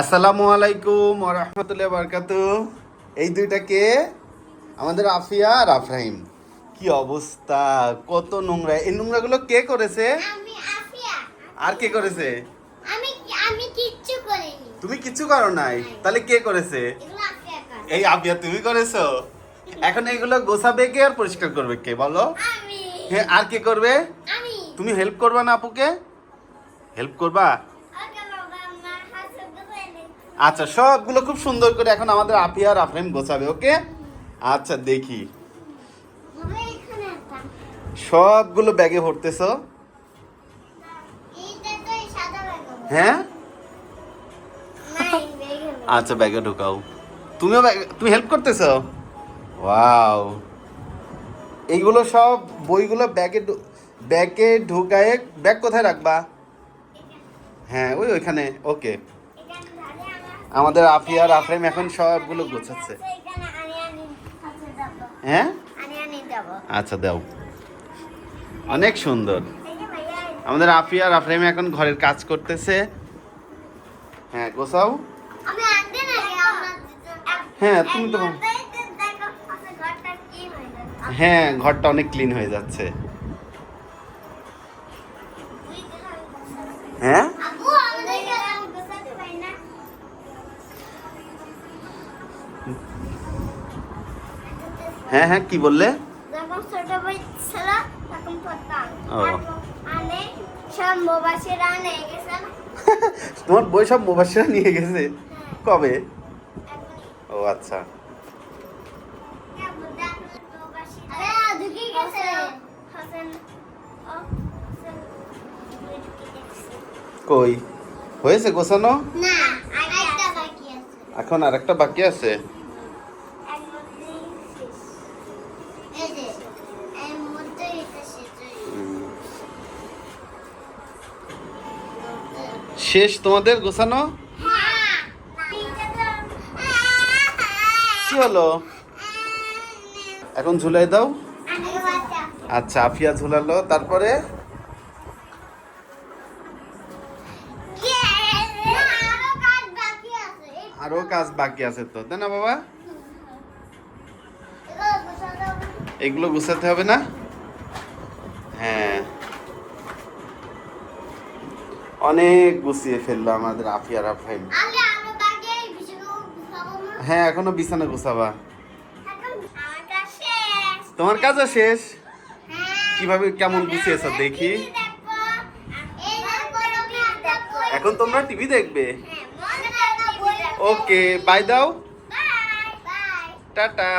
আসসালামু আলাইকুম রহমতুল্লাহ বারকাতু। এই দুইটা কে? আমাদের আফিয়া আর আফরাহিম। কি অবস্থা? কত নোংরা। এই নোংরাগুলো কে করেছে? আর কে করেছে? কিচ্ছু তুমি কিছু করো নাই? তাহলে কে করেছে? এগুলো এই আফিয়া তুমি করেছ? এখন এইগুলো গোছাবে কে আর পরিষ্কার করবে কে বলো? হ্যাঁ আর কে করবে? তুমি হেল্প করবা না আপুকে? হেল্প করবা ওকে বাবা আমার হাসু করে আচ্ছা সবগুলো খুব সুন্দর করে এখন আমাদের আফিয়া আর আফরাহিম গোছাবে, ওকে? আচ্ছা দেখি। সবগুলো ব্যাগে ভরতেছো? হ্যাঁ? আচ্ছা ব্যাগে ঢুকাও। তুমিও তুমি হেল্প করতেছো? ওয়াও এইগুলো সব বইগুলো ব্যাগে ব্যাগে ঢুকায়ে ব্যাগ কোথায় রাখবা? হ্যাঁ ওই ওইখানে, ওকে। আমাদের আফিয়া আর এখন সবগুলো গোছাচ্ছে। হ্যাঁ? আচ্ছা দাও। অনেক সুন্দর। আমাদের আফিয়া আর এখন ঘরের কাজ করতেছে। হ্যাঁ গোছাও। হ্যাঁ, তুমি তো- হয়ে হ্যাঁ ঘরটা অনেক ক্লিন হয়ে যাচ্ছে হ্যাঁ আবু আমাদেরকে আমি গোছাতে পারি না হ্যাঁ হ্যাঁ কি বললে? তোমার বই সব মোবাসীরা নিয়ে গেছে? কবে? ও আচ্ছা। গেছে। কই? হয়েছে গোছানো? এখন আর একটা বাকি আছে? শেষ তোমাদের গোছানো? কি হলো? এখন ঝুলাই দাও। আচ্ছা আফিয়া ঝুলালো। তারপরে? আরও কাজ বাকি আছে তো, তাই না বাবা? এগুলো গুছাতে হবে না? হ্যাঁ। অনেক গুছিয়ে ফেলল আমাদের আফিয়ার গোছাবো হ্যাঁ এখনও বিছানা গুছাবা। আমার কাজ শেষ। তোমার কাজও শেষ? হ্যাঁ। কীভাবে কেমন গুছিয়েছ দেখি। এখন তোমরা টিভি দেখবে? হ্যাঁ ওকে বাই দাও। Bye bye tata.